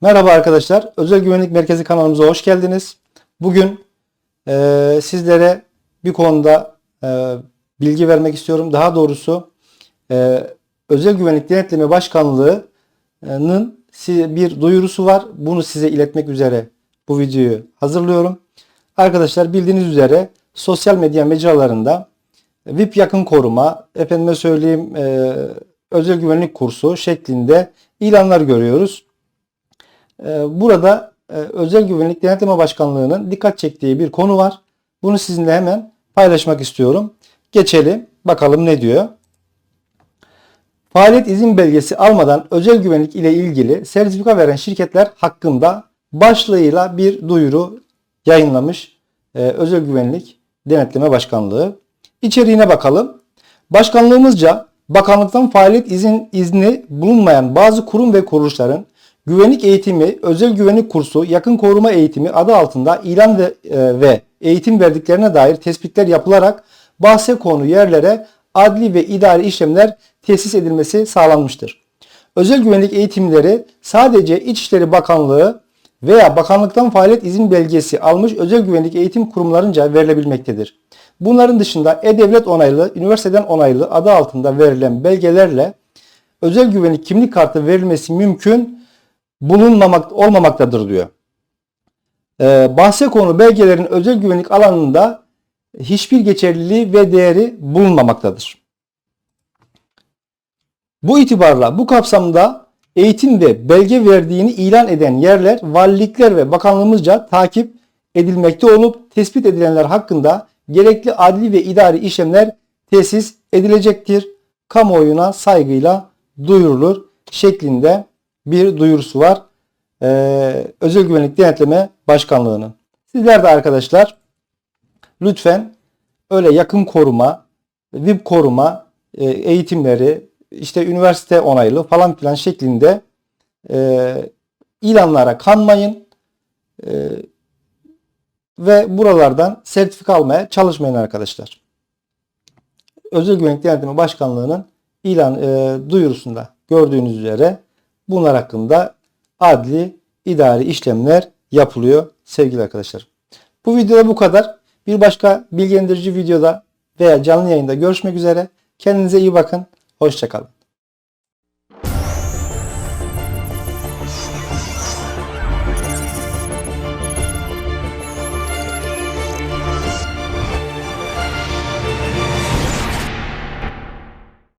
Merhaba arkadaşlar. Özel Güvenlik Merkezi kanalımıza hoş geldiniz. Bugün e, sizlere bir konuda e, bilgi vermek istiyorum. Daha doğrusu e, Özel Güvenlik Denetleme Başkanlığı'nın bir duyurusu var. Bunu size iletmek üzere bu videoyu hazırlıyorum. Arkadaşlar bildiğiniz üzere sosyal medya mecralarında VIP yakın koruma, efendime söyleyeyim e, özel güvenlik kursu şeklinde ilanlar görüyoruz. Ee, Burada e, Özel Güvenlik Denetleme Başkanlığı'nın dikkat çektiği bir konu var. Bunu sizinle hemen paylaşmak istiyorum. Geçelim bakalım ne diyor. Faaliyet izin belgesi almadan özel güvenlik ile ilgili sertifika veren şirketler hakkında başlığıyla bir duyuru yayınlamış e, Özel Güvenlik Denetleme Başkanlığı. İçeriğine bakalım. Başkanlığımızca bakanlıktan faaliyet izin izni bulunmayan bazı kurum ve kuruluşların güvenlik eğitimi, özel güvenlik kursu, yakın koruma eğitimi adı altında ilan ve, e, ve eğitim verdiklerine dair tespitler yapılarak bahse konu yerlere adli ve idari işlemler tesis edilmesi sağlanmıştır. Özel güvenlik eğitimleri sadece İçişleri Bakanlığı veya bakanlıktan faaliyet izin belgesi almış özel güvenlik eğitim kurumlarınca verilebilmektedir. Bunların dışında E-Devlet onaylı, üniversiteden onaylı adı altında verilen belgelerle özel güvenlik kimlik kartı verilmesi mümkün bulunmamak olmamaktadır diyor. Ee, bahse konu belgelerin özel güvenlik alanında hiçbir geçerliliği ve değeri bulunmamaktadır. Bu itibarla bu kapsamda eğitim ve belge verdiğini ilan eden yerler valilikler ve bakanlığımızca takip edilmekte olup tespit edilenler hakkında gerekli adli ve idari işlemler tesis edilecektir. Kamuoyuna saygıyla duyurulur şeklinde bir duyurusu var. Ee, Özel Güvenlik Denetleme Başkanlığı'nın. Sizler de arkadaşlar lütfen öyle yakın koruma, VIP koruma e, eğitimleri, işte üniversite onaylı falan filan şeklinde e, ilanlara kanmayın e, ve buralardan sertifika almaya çalışmayın arkadaşlar. Özel Güvenlik Denetleme Başkanlığı'nın ilan e, duyurusunda gördüğünüz üzere bunlar hakkında adli idari işlemler yapılıyor sevgili arkadaşlar. Bu videoda bu kadar. Bir başka bilgilendirici videoda veya canlı yayında görüşmek üzere. Kendinize iyi bakın. Hoşçakalın.